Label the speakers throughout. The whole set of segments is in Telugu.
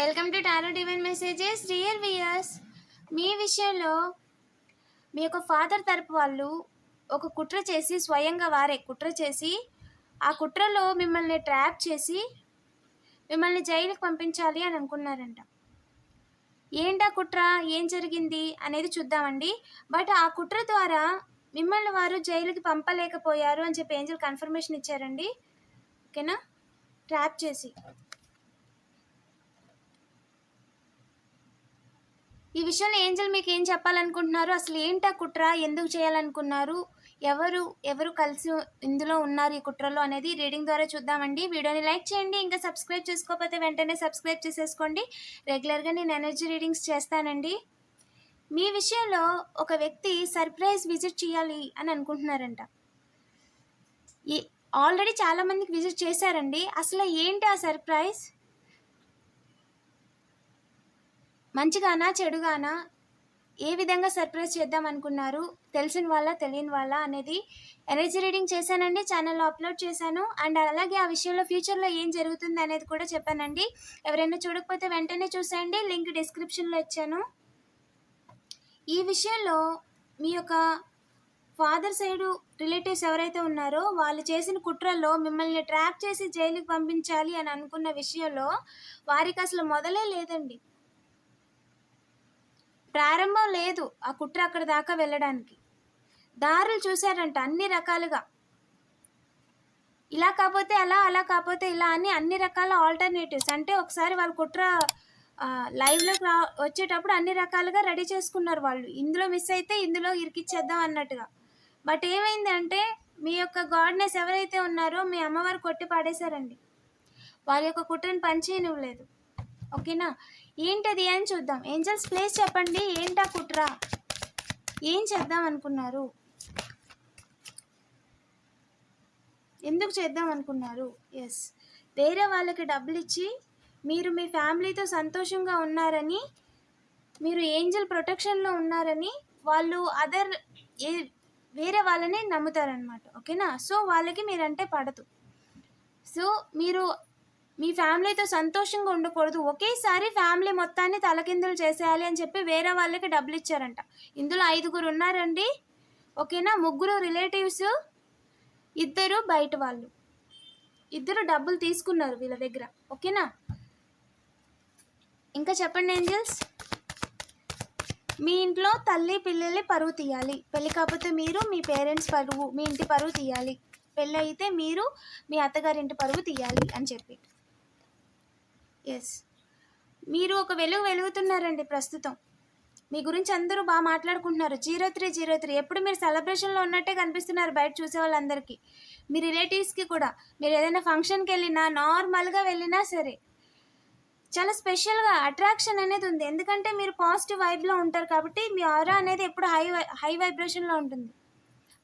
Speaker 1: Welcome to tarot divine messages. Dear viewers మీ విషయంలో మీ యొక్క ఫాదర్ తరపు వాళ్ళు ఒక కుట్ర చేసి స్వయంగా వారే కుట్ర చేసి ఆ కుట్రలో మిమ్మల్ని ట్రాప్ చేసి మిమ్మల్ని జైలుకి పంపించాలి అని అనుకున్నారంట. ఏంటా కుట్ర? ఏం జరిగింది? అనేది చూద్దామండి. బట్ ఆ కుట్ర ద్వారా మిమ్మల్ని వారు జైలుకి పంపలేకపోయారు అని చెప్పి ఏంజల్ కన్ఫర్మేషన్ ఇచ్చారండి. ఓకేనా? ట్రాప్ చేసి. ఈ విషయంలో ఏంజల్ మీకు ఏం చెప్పాలనుకుంటున్నారు? అసలు ఏంటా కుట్ర? ఎందుకు చేయాలనుకున్నారు? ఎవరు ఎవరు కలిసి ఇందులో ఉన్నారు ఈ కుట్రలో అనేది రీడింగ్ ద్వారా చూద్దామండి. వీడియోని లైక్ చేయండి ఇంకా సబ్స్క్రైబ్ చేసుకోకపోతే వెంటనే సబ్స్క్రైబ్ చేసేసుకోండి. రెగ్యులర్గా నేను ఎనర్జీ రీడింగ్స్ చేస్తానండి. మీ విషయంలో ఒక వ్యక్తి సర్ప్రైజ్ విజిట్ చేయాలి అని అనుకుంటున్నారంట. ఈ ఆల్రెడీ చాలామందికి విజిట్ చేశారండి. అసలు ఏంటి ఆ సర్ప్రైజ్? మంచిగానా చెడుగానా? ఏ విధంగా సర్ప్రైజ్ చేద్దాం అనుకున్నారు? తెలిసిన వాళ్ళ తెలియని వాళ్ళ అనేది ఎనర్జీ రీడింగ్ చేశానండి ఛానల్లో అప్లోడ్ చేశాను. అండ్ అలాగే ఆ విషయంలో ఫ్యూచర్లో ఏం జరుగుతుంది అనేది కూడా చెప్పానండి. ఎవరైనా చూడకపోతే వెంటనే చూసేయండి. లింక్ డిస్క్రిప్షన్లో ఇచ్చాను. ఈ విషయంలో మీ యొక్క ఫాదర్ సైడు రిలేటివ్స్ ఎవరైతే ఉన్నారో వాళ్ళు చేసిన కుట్రల్లో మిమ్మల్ని ట్రాప్ చేసి జైలుకి పంపించాలి అని అనుకున్న విషయంలో వారికి అసలు మొదలే లేదండి. ప్రారంభం లేదు ఆ కుట్ర అక్కడ దాకా వెళ్ళడానికి. దారులు చూశారంట అన్ని రకాలుగా. ఇలా కాకపోతే అలా అలా కాకపోతే ఇలా అని అన్ని రకాల ఆల్టర్నేటివ్స్ అంటే ఒకసారి వాళ్ళ కుట్ర లైవ్లోకి రా వచ్చేటప్పుడు అన్ని రకాలుగా రెడీ చేసుకున్నారు వాళ్ళు. ఇందులో మిస్ అయితే ఇందులో ఇరికిచ్చేద్దాం అన్నట్టుగా. బట్ ఏమైంది అంటే మీ యొక్క గాడ్నెస్ ఎవరైతే ఉన్నారో మీ అమ్మవారు కొట్టి పాడేశారండి. వాళ్ళ యొక్క కుట్రని పనిచేయనివ్వలేదు. ఓకేనా? ఏంటది అని చూద్దాం. ఏంజల్స్ ప్లేస్ చెప్పండి. ఏంటా కుట్ర? ఏం చేద్దాం అనుకున్నారు? ఎందుకు చేద్దాం అనుకున్నారు? ఎస్ వేరే వాళ్ళకి డబ్బులు ఇచ్చి మీరు మీ ఫ్యామిలీతో సంతోషంగా ఉన్నారని మీరు ఏంజల్ ప్రొటెక్షన్లో ఉన్నారని వాళ్ళు అదర్ ఏ వేరే వాళ్ళని నమ్ముతారనమాట ఓకేనా? సో వాళ్ళకి మీరంటే పడదు. సో మీరు మీ ఫ్యామిలీతో సంతోషంగా ఉండకూడదు. ఒకేసారి ఫ్యామిలీ మొత్తాన్ని తలకిందులు చేసేయాలి అని చెప్పి వేరే వాళ్ళకి డబ్బులు ఇచ్చారంట. ఇందులో ఐదుగురు ఉన్నారండి. ఓకేనా? ముగ్గురు రిలేటివ్స్ ఇద్దరు బయట వాళ్ళు. ఇద్దరు డబ్బులు తీసుకున్నారు వీళ్ళ దగ్గర. ఓకేనా? ఇంకా చెప్పండి ఏంజల్స్? మీ ఇంట్లో తల్లి పిల్లల్ని పరువు తీయాలి. పెళ్ళి కాకపోతే మీరు మీ పేరెంట్స్ పరువు మీ ఇంటి పరువు తీయాలి. పెళ్ళి అయితే మీరు మీ అత్తగారింటి పరువు తీయాలి అని చెప్పి. ఎస్ మీరు ఒక వెలుగు వెలుగుతున్నారండి ప్రస్తుతం. మీ గురించి అందరూ బాగా మాట్లాడుకుంటున్నారు. Zero three zero three. ఎప్పుడు మీరు సెలబ్రేషన్లో ఉన్నట్టే కనిపిస్తున్నారు బయట చూసే వాళ్ళందరికీ. మీ రిలేటివ్స్కి కూడా. మీరు ఏదైనా ఫంక్షన్కి వెళ్ళినా నార్మల్గా వెళ్ళినా సరే చాలా స్పెషల్గా అట్రాక్షన్ అనేది ఉంది. ఎందుకంటే మీరు పాజిటివ్ వైబ్లో ఉంటారు కాబట్టి మీ ఆరా అనేది ఎప్పుడు హై హై వైబ్రేషన్లో ఉంటుంది.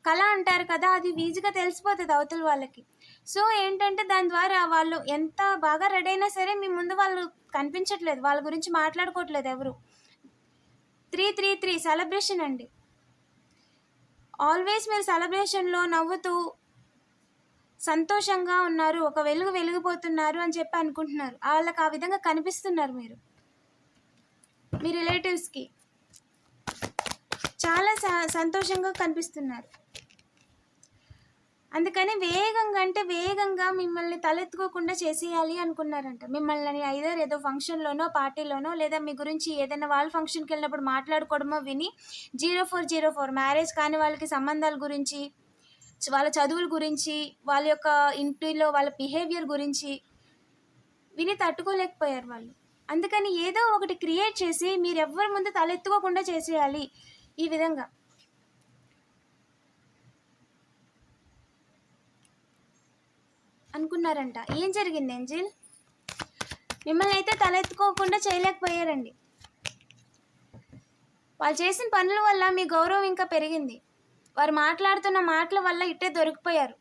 Speaker 1: కళ అంటారు కదా అది ఈజీగా తెలిసిపోతుంది అవతల వాళ్ళకి. సో ఏంటంటే దాని ద్వారా వాళ్ళు ఎంత బాగా రెడీ అయినా సరే మీ ముందు వాళ్ళు కనిపించట్లేదు. వాళ్ళ గురించి మాట్లాడుకోవట్లేదు ఎవరు. త్రీ త్రీ త్రీ సెలబ్రేషన్ అండి. ఆల్వేస్ మీరు సెలబ్రేషన్లో నవ్వుతూ సంతోషంగా ఉన్నారు ఒక వెలుగు వెలిగిపోతున్నారు అని చెప్పి అనుకుంటున్నారు. వాళ్ళకి ఆ విధంగా కనిపిస్తున్నారు మీరు. మీ రిలేటివ్స్కి చాలా స- సంతోషంగా కనిపిస్తున్నారు. అందుకని వేగంగా అంటే వేగంగా మిమ్మల్ని తలెత్తుకోకుండా చేసేయాలి అనుకున్నారంట. మిమ్మల్ని ఐదర్ ఏదో ఫంక్షన్లోనో పార్టీలోనో లేదా మీ గురించి ఏదైనా వాళ్ళ ఫంక్షన్కి వెళ్ళినప్పుడు మాట్లాడుకోవడమో విని zero four zero four marriage కాని వాళ్ళకి సంబంధాల గురించి వాళ్ళ చదువుల గురించి వాళ్ళ యొక్క ఇంటిలో వాళ్ళ బిహేవియర్ గురించి విని తట్టుకోలేకపోయారు వాళ్ళు. అందుకని ఏదో ఒకటి క్రియేట్ చేసి మీరు ఎవ్వరి ముందు తలెత్తుకోకుండా చేసేయాలి ఈ విధంగా. అనుకున్నారంట. ఏం జరిగింది ఏంజిల్ మిమ్మల్ని అయితే తలెత్తుకోకుండా చేయలేకపోయారండి. వాళ్ళు చేసిన పనుల వల్ల మీ గౌరవం ఇంకా పెరిగింది. వారు మాట్లాడుతున్న మాటల వల్ల ఇట్టే దొరికిపోయారు.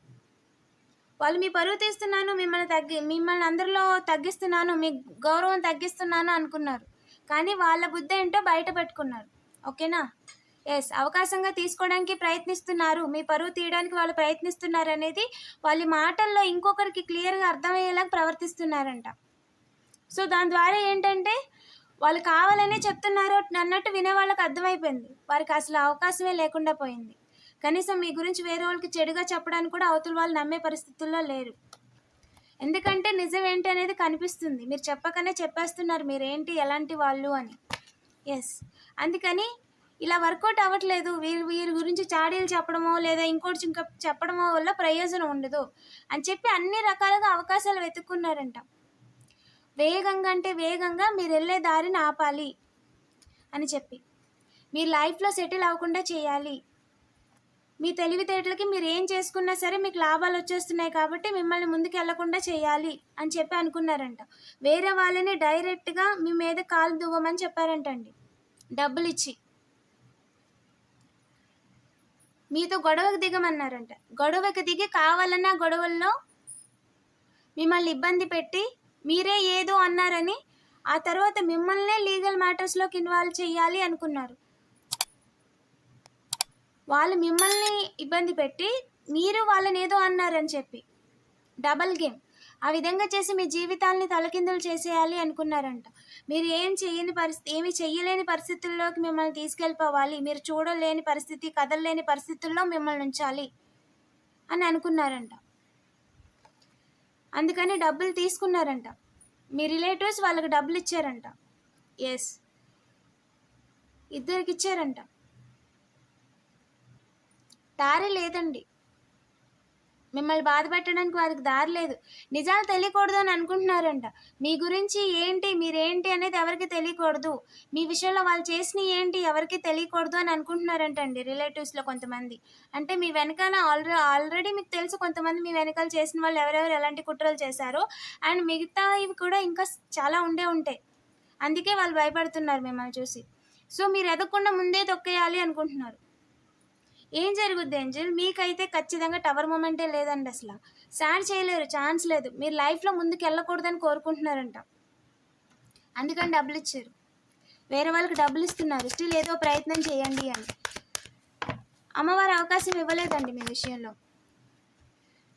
Speaker 1: వాళ్ళు మీ పరువు తీస్తున్నాను మిమ్మల్ని తగ్గి మిమ్మల్ని అందరిలో తగ్గిస్తున్నాను మీ గౌరవం తగ్గిస్తున్నాను అనుకున్నారు. కానీ వాళ్ళ బుద్ధి ఏంటో బయట పెట్టుకున్నారు. ఓకేనా? ఎస్ అవకాశంగా తీసుకోవడానికి ప్రయత్నిస్తున్నారు. మీ పరువు తీయడానికి వాళ్ళు ప్రయత్నిస్తున్నారు అనేది వాళ్ళ మాటల్లో ఇంకొకరికి క్లియర్గా అర్థమయ్యేలాగా ప్రవర్తిస్తున్నారంట. సో దాని ద్వారా ఏంటంటే వాళ్ళు కావాలనే చెప్తున్నారు అన్నట్టు వినే వాళ్ళకి అర్థమైపోయింది. వారికి అసలు అవకాశమే లేకుండా పోయింది. కనీసం మీ గురించి వేరే వాళ్ళకి చెడుగా చెప్పడానికి కూడా అవతల వాళ్ళు నమ్మే పరిస్థితుల్లో లేరు. ఎందుకంటే నిజం ఏంటి అనేది కనిపిస్తుంది. మీరు చెప్పకనే చెప్పేస్తున్నారు. మీరేంటి? ఎలాంటి వాళ్ళు అని. ఎస్ అందుకని ఇలా వర్కౌట్ అవ్వట్లేదు. వీరి వీరి గురించి చాడీలు చెప్పడమో లేదా ఇంకోటి ఇంకా చెప్పడమో వల్ల ప్రయోజనం ఉండదు అని చెప్పి అన్ని రకాలుగా అవకాశాలు వెతుక్కున్నారంట. వేగంగా అంటే వేగంగా మీరు వెళ్ళే దారిని ఆపాలి అని చెప్పి. మీ లైఫ్లో సెటిల్ అవ్వకుండా చేయాలి. మీ తెలివితేటలకి మీరు ఏం చేసుకున్నా సరే మీకు లాభాలు వచ్చేస్తున్నాయి కాబట్టి మిమ్మల్ని ముందుకు వెళ్ళకుండా చేయాలి అని చెప్పి అనుకున్నారంట. వేరే వాళ్ళని డైరెక్ట్గా మీ మీద కాలు దువ్వమని చెప్పారంటండి. డబ్బులు ఇచ్చి మీతో గొడవకు దిగమన్నారంట. గొడవకు దిగి కావాలన్న గొడవల్లో మిమ్మల్ని ఇబ్బంది పెట్టి మీరే ఏదో అన్నారని ఆ తర్వాత మిమ్మల్నే లీగల్ మ్యాటర్స్లోకి ఇన్వాల్వ్ చేయాలి అనుకున్నారు. వాళ్ళు మిమ్మల్ని ఇబ్బంది పెట్టి మీరు వాళ్ళని ఏదో అన్నారని చెప్పి. Double game. ఆ విధంగా చేసి మీ జీవితాల్ని తలకిందులు చేసేయాలి అనుకున్నారంట. మీరు ఏం చేయని పరిస్థితి ఏమి చెయ్యలేని పరిస్థితుల్లోకి మిమ్మల్ని తీసుకెళ్ళిపోవాలి. మీరు చూడలేని పరిస్థితి కదలలేని పరిస్థితుల్లో మిమ్మల్ని ఉంచాలి అని అనుకున్నారంట. అందుకని డబ్బులు తీసుకున్నారంట. మీ రిలేటివ్స్ వాళ్ళకి డబ్బులు ఇచ్చారంట. ఎస్ ఇద్దరికి ఇచ్చారంట. దారి లేదండి. మిమ్మల్ని బాధ పెట్టడానికి వారికి దారి లేదు. నిజాలు తెలియకూడదు అని అనుకుంటున్నారంట. మీ గురించి ఏంటి మీరేంటి అనేది ఎవరికి తెలియకూడదు. మీ విషయంలో వాళ్ళు చేసిన ఏంటి ఎవరికి తెలియకూడదు అని అనుకుంటున్నారంట అండి రిలేటివ్స్లో కొంతమంది. అంటే మీ వెనకాల ఆల్రెడీ ఆల్రెడీ మీకు తెలుసు కొంతమంది మీ వెనకాల చేసిన వాళ్ళు ఎవరెవరు ఎలాంటి కుట్రలు చేశారో. అండ్ మిగతా ఇవి కూడా ఇంకా చాలా ఉండే ఉంటాయి. అందుకే వాళ్ళు భయపడుతున్నారు మిమ్మల్ని చూసి. సో మీరు ఎదగకుండా ముందే తొక్కేయాలి అనుకుంటున్నారు. ఏం జరుగుద్ది ఏంజిల్ మీకైతే ఖచ్చితంగా టవర్ మూమెంటే లేదండి అసలు. సాడ్ చేయలేరు ఛాన్స్ లేదు. మీరు లైఫ్లో ముందుకు వెళ్ళకూడదని కోరుకుంటున్నారంట. అందుకని డబ్బులు ఇచ్చారు. వేరే వాళ్ళకి డబ్బులు ఇస్తున్నారు. స్టిల్ ఏదో ప్రయత్నం చేయండి అని. అమ్మవారు అవకాశం ఇవ్వలేదండి మీ విషయంలో.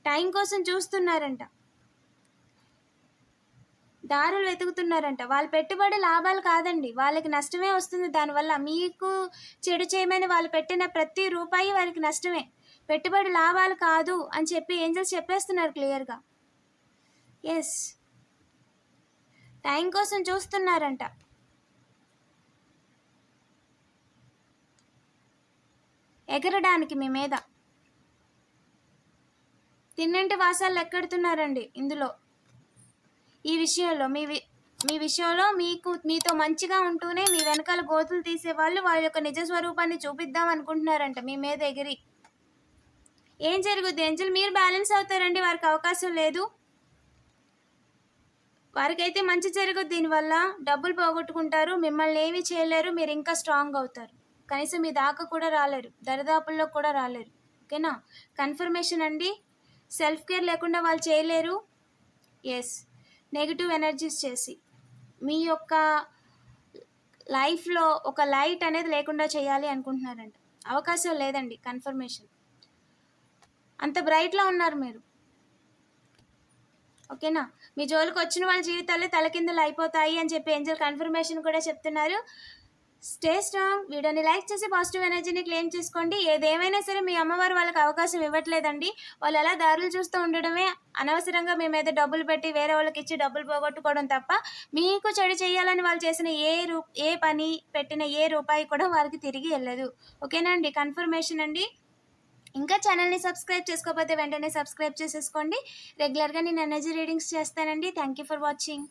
Speaker 1: టైం కోసం చూస్తున్నారంట. దారులు వెతుకుతున్నారంట. వాళ్ళు పెట్టుబడి లాభాలు కాదండి. వాళ్ళకి నష్టమే వస్తుంది. దానివల్ల మీకు చెడు చేయమని వాళ్ళు పెట్టిన ప్రతి రూపాయి వారికి నష్టమే. పెట్టుబడి లాభాలు కాదు అని చెప్పి ఏంజల్స్ చెప్పేస్తున్నారు క్లియర్గా. ఎస్ టైం కోసం చూస్తున్నారంట. ఎగరడానికి మీ మీద. తిన్నింటి వాసాలు ఎక్కడుతున్నారండి ఇందులో. ఈ విషయంలో మీ వి మీ విషయంలో మీకు మీతో మంచిగా ఉంటూనే మీ వెనకాల గోతులు తీసేవాళ్ళు వాళ్ళ యొక్క నిజ స్వరూపాన్ని చూపిద్దాం అనుకుంటున్నారంట మీ మీద ఎగిరి. ఏం జరుగుద్ది ఏంజల్? మీరు బ్యాలెన్స్ అవుతారండి వారికి అవకాశం లేదు. వారికైతే మంచి జరగదు దీనివల్ల. డబ్బులు పోగొట్టుకుంటారు మిమ్మల్ని ఏమీ చేయలేరు మీరు ఇంకా స్ట్రాంగ్ అవుతారు. కనీసం మీ దాకా కూడా రాలేరు దరిదాపుల్లో కూడా రాలేరు. ఓకేనా? కన్ఫర్మేషన్ అండి. సెల్ఫ్ కేర్ లేకుండా వాళ్ళు చేయలేరు. ఎస్ నెగిటివ్ ఎనర్జీస్ చేసి మీ యొక్క లైఫ్లో ఒక లైట్ అనేది లేకుండా చేయాలి అనుకుంటున్నారంట. అవకాశం లేదండి కన్ఫర్మేషన్ అంత బ్రైట్లో ఉన్నారు మీరు. ఓకేనా మీ జోలికి వచ్చిన వాళ్ళ జీవితాలు తలకిందులు అయిపోతాయి అని చెప్పి ఏంజల్ కన్ఫర్మేషన్ కూడా చెప్తున్నారు. స్టే స్ట్రాంగ్ వీడియోని లైక్ చేసి పాజిటివ్ ఎనర్జీని క్లెయిమ్ చేసుకోండి. ఏదేమైనా సరే మీ అమ్మవారు వాళ్ళకి అవకాశం ఇవ్వట్లేదండి. వాళ్ళు ఎలా దారులు చూస్తూ ఉండడమే అనవసరంగా మీ మీద డబ్బులు పెట్టి వేరే వాళ్ళకి ఇచ్చి డబ్బులు పోగొట్టుకోవడం తప్ప మీకు చెడు చేయాలని వాళ్ళు చేసిన ఏ రూ ఏ పని పెట్టిన ఏ రూపాయి కూడా వారికి తిరిగి వెళ్ళదు. ఓకేనండి కన్ఫర్మేషన్ అండి. ఇంకా ఛానల్ని సబ్స్క్రైబ్ చేసుకోకపోతే వెంటనే సబ్స్క్రైబ్ చేసేసుకోండి. రెగ్యులర్గా నేను ఎనర్జీ రీడింగ్స్ చేస్తానండి. Thank you for watching